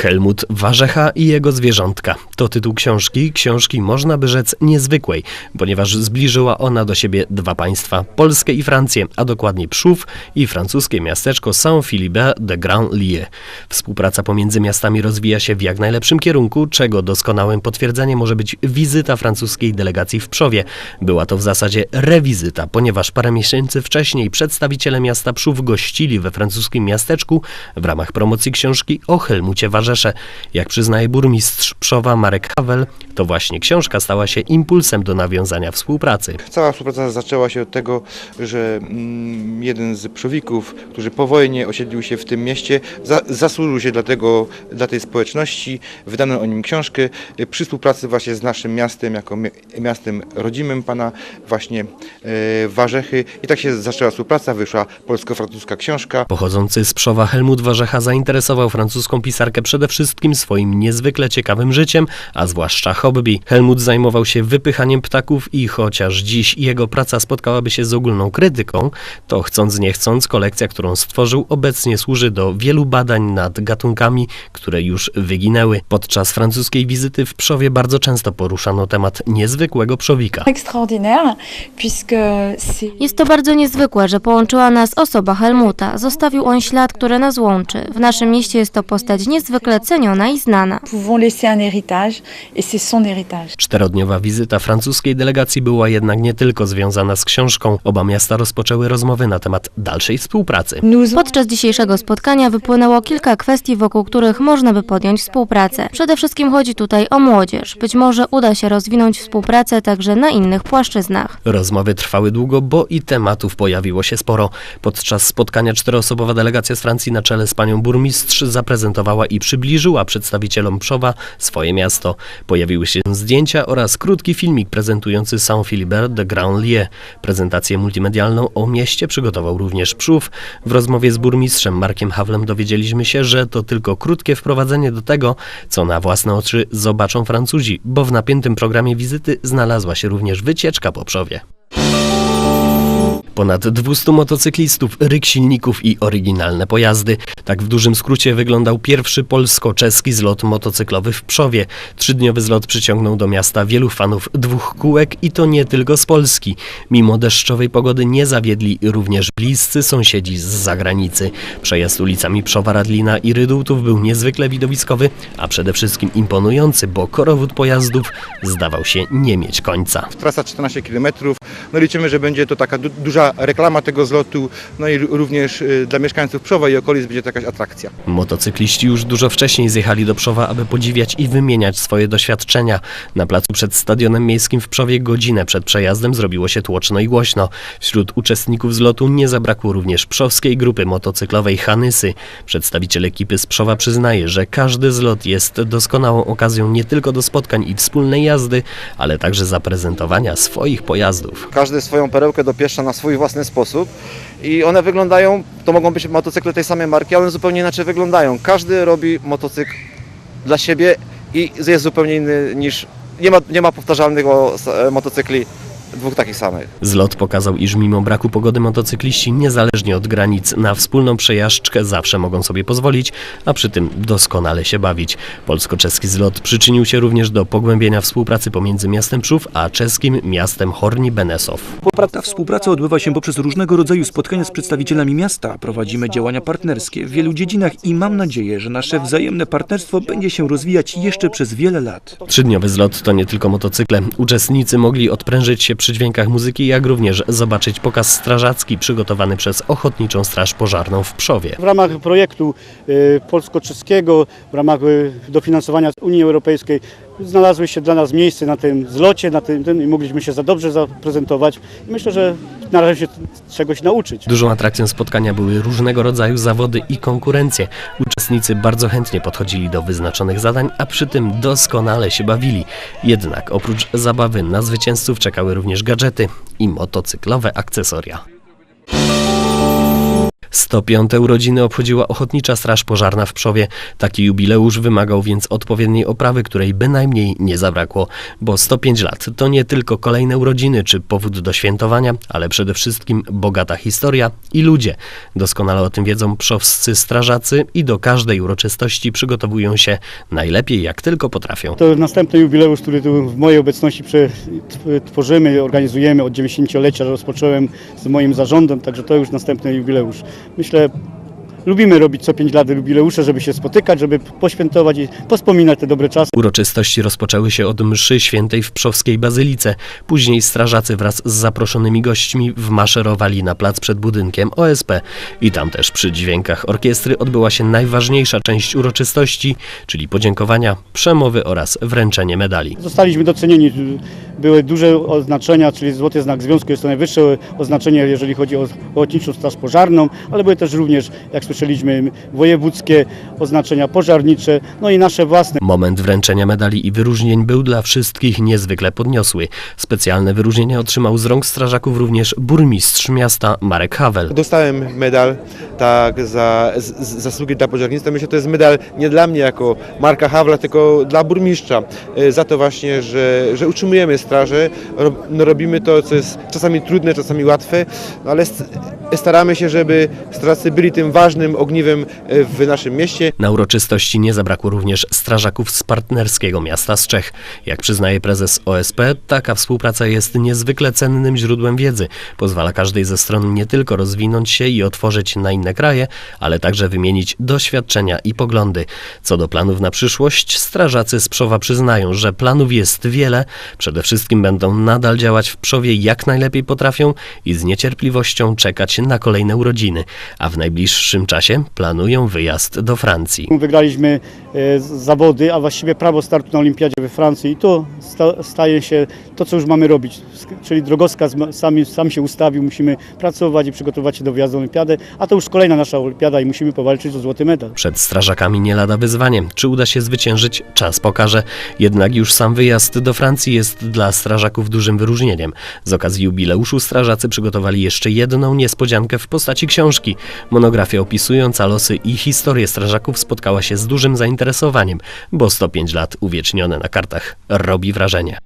Helmut Warzecha i jego zwierzątka. To tytuł książki, książki można by rzec niezwykłej, ponieważ zbliżyła ona do siebie dwa państwa, Polskę i Francję, a dokładnie Przów i francuskie miasteczko Saint-Philibert de Grand-Lieu. Współpraca pomiędzy miastami rozwija się w jak najlepszym kierunku, czego doskonałym potwierdzeniem może być wizyta francuskiej delegacji w Przowie. Była to w zasadzie rewizyta, ponieważ parę miesięcy wcześniej przedstawiciele miasta Przów gościli we francuskim miasteczku w ramach promocji książki o Helmucie Warzesze. Jak przyznaje burmistrz Przowa Marek Havel, to właśnie książka stała się impulsem do nawiązania współpracy. Cała współpraca zaczęła się od tego, że mm, jeden z przowików, którzy po wojnie osiedlił się w tym mieście, za, zasłużył się dla, tego, dla tej społeczności. Wydano o nim książkę y, przy współpracy właśnie z naszym miastem, jako mi- miastem rodzimym pana właśnie e, Warzechy. I tak się zaczęła współpraca, wyszła polsko-francuska książka. Pochodzący z Przowa Helmut Warzecha zainteresował francuską pisarkę przede wszystkim swoim niezwykle ciekawym życiem, a zwłaszcza hobby. Helmut zajmował się wypychaniem ptaków i chociaż dziś jego praca spotkałaby się z ogólną krytyką, to chcąc nie chcąc kolekcja, którą stworzył, obecnie służy do wielu badań nad gatunkami, które już wyginęły. Podczas francuskiej wizyty w Przowie bardzo często poruszano temat niezwykłego przowika. extraordinaire puisque c'est Jest to bardzo niezwykłe, że połączyła nas osoba Helmuta. Zostawił on ślad, który nas łączy. W naszym mieście jest to postać niezwykle ceniona i znana. Czterodniowa wizyta francuskiej delegacji była jednak nie tylko związana z książką. Oba miasta rozpoczęły rozmowy na temat dalszej współpracy. Podczas dzisiejszego spotkania wypłynęło kilka kwestii, wokół których można by podjąć współpracę. Przede wszystkim chodzi tutaj o młodzież. Być może uda się rozwinąć współpracę także na innych płaszczyznach. Rozmowy trwały długo, bo i tematów pojawiło się sporo. Podczas spotkania czteroosobowa delegacja z Francji na czele z panią burmistrz zaprezentowała i przybliżyła przedstawicielom Przowa swoje miasto. Pojawiły się zdjęcia oraz krótki filmik prezentujący Saint-Philibert de Grand-Lieu. Prezentację multimedialną o mieście przygotował również Przów. W rozmowie z burmistrzem Markiem Hawlem dowiedzieliśmy się, że to tylko krótkie wprowadzenie do tego, co na własne oczy zobaczą Francuzi, bo w napiętym programie wizyty znalazła się również wycieczka po Przowie. Ponad 200 motocyklistów, ryk silników i oryginalne pojazdy. Tak w dużym skrócie wyglądał pierwszy polsko-czeski zlot motocyklowy w Przowie. Trzydniowy zlot przyciągnął do miasta wielu fanów dwóch kółek i to nie tylko z Polski. Mimo deszczowej pogody nie zawiedli również bliscy sąsiedzi z zagranicy. Przejazd ulicami Przowa, Radlina i Rydultów był niezwykle widowiskowy, a przede wszystkim imponujący, bo korowód pojazdów zdawał się nie mieć końca. Trasa 14 km. No liczymy, że będzie to taka du- duża reklama tego zlotu, no i również y, dla mieszkańców Przowa i okolic będzie to jakaś atrakcja. Motocykliści już dużo wcześniej zjechali do Przowa, aby podziwiać i wymieniać swoje doświadczenia. Na placu przed Stadionem Miejskim w Przowie godzinę przed przejazdem zrobiło się tłoczno i głośno. Wśród uczestników zlotu nie zabrakło również przowskiej grupy motocyklowej Hanysy. Przedstawiciel ekipy z Przowa przyznaje, że każdy zlot jest doskonałą okazją nie tylko do spotkań i wspólnej jazdy, ale także zaprezentowania swoich pojazdów. Każdy swoją perełkę dopieszcza na swój własny sposób i one wyglądają, to mogą być motocykle tej samej marki, ale one zupełnie inaczej wyglądają. Każdy robi motocykl dla siebie i jest zupełnie inny niż, nie ma, nie ma powtarzalnych e, motocykli dwóch takich samych. Zlot pokazał, iż mimo braku pogody motocykliści niezależnie od granic na wspólną przejażdżkę zawsze mogą sobie pozwolić, a przy tym doskonale się bawić. Polsko-czeski zlot przyczynił się również do pogłębienia współpracy pomiędzy miastem Przów a czeskim miastem Horni Benesow. Ta współpraca odbywa się poprzez różnego rodzaju spotkania z przedstawicielami miasta. Prowadzimy działania partnerskie w wielu dziedzinach i mam nadzieję, że nasze wzajemne partnerstwo będzie się rozwijać jeszcze przez wiele lat. Trzydniowy zlot to nie tylko motocykle. Uczestnicy mogli odprężyć się przy dźwiękach muzyki, jak również zobaczyć pokaz strażacki przygotowany przez Ochotniczą Straż Pożarną w Przowie. W ramach projektu y, polsko-czeskiego, w ramach y, dofinansowania Unii Europejskiej znalazły się dla nas miejsce na tym zlocie na tym, tym i mogliśmy się za dobrze zaprezentować. Myślę, że należy się czegoś nauczyć. Dużą atrakcją spotkania były różnego rodzaju zawody i konkurencje. Uczestnicy bardzo chętnie podchodzili do wyznaczonych zadań, a przy tym doskonale się bawili. Jednak oprócz zabawy na zwycięzców czekały również gadżety i motocyklowe akcesoria. 105. urodziny obchodziła Ochotnicza Straż Pożarna w Przowie. Taki jubileusz wymagał więc odpowiedniej oprawy, której bynajmniej nie zabrakło. Bo 105 lat to nie tylko kolejne urodziny czy powód do świętowania, ale przede wszystkim bogata historia i ludzie. Doskonale o tym wiedzą przowscy strażacy i do każdej uroczystości przygotowują się najlepiej jak tylko potrafią. To następny jubileusz, który tu w mojej obecności tworzymy, organizujemy od 90-lecia. Rozpocząłem z moim zarządem, także to już następny jubileusz. Myślę, lubimy robić co 5 lat jubileusze, żeby się spotykać, żeby poświętować i pospominać te dobre czasy. Uroczystości rozpoczęły się od mszy świętej w Przowskiej Bazylice. Później strażacy wraz z zaproszonymi gośćmi wmaszerowali na plac przed budynkiem OSP i tam też przy dźwiękach orkiestry odbyła się najważniejsza część uroczystości, czyli podziękowania, przemowy oraz wręczenie medali. Zostaliśmy docenieni. Były duże oznaczenia, czyli Złoty Znak Związku jest to najwyższe oznaczenie, jeżeli chodzi o Ochotniczą Straż Pożarną, ale były też również, jak słyszeliśmy, wojewódzkie oznaczenia pożarnicze, no i nasze własne. Moment wręczenia medali i wyróżnień był dla wszystkich niezwykle podniosły. Specjalne wyróżnienie otrzymał z rąk strażaków również burmistrz miasta Marek Havel. Dostałem medal tak za z, z, zasługi dla pożarnictwa. Myślę, że to jest medal nie dla mnie jako Marka Hawla, tylko dla burmistrza. e, Za to właśnie, że, że utrzymujemy straże, rob, no robimy to, co jest czasami trudne, czasami łatwe, no ale st- staramy się, żeby strażacy byli tym ważnym ogniwem e, w naszym mieście. Na uroczystości nie zabrakło również strażaków z partnerskiego miasta z Czech. Jak przyznaje prezes OSP, taka współpraca jest niezwykle cennym źródłem wiedzy. Pozwala każdej ze stron nie tylko rozwinąć się i otworzyć na inne kraje, ale także wymienić doświadczenia i poglądy. Co do planów na przyszłość, strażacy z Przowa przyznają, że planów jest wiele. Przede wszystkim będą nadal działać w Przowie jak najlepiej potrafią i z niecierpliwością czekać na kolejne urodziny. A w najbliższym czasie planują wyjazd do Francji. Wygraliśmy e, zawody, a właściwie prawo startu na Olimpiadzie we Francji i to sta, staje się to, co już mamy robić. Czyli drogowskaz sami, sam się ustawił, musimy pracować i przygotować się do wjazdu na Olimpiadę, a to już kolejna nasza Olimpiada i musimy powalczyć o złoty medal. Przed strażakami nie lada wyzwanie. Czy uda się zwyciężyć? Czas pokaże. Jednak już sam wyjazd do Francji jest dla strażaków dużym wyróżnieniem. Z okazji jubileuszu strażacy przygotowali jeszcze jedną niespodziankę w postaci książki. Monografia opisująca losy i historię strażaków spotkała się z dużym zainteresowaniem, bo 105 lat uwiecznione na kartach robi wrażenie.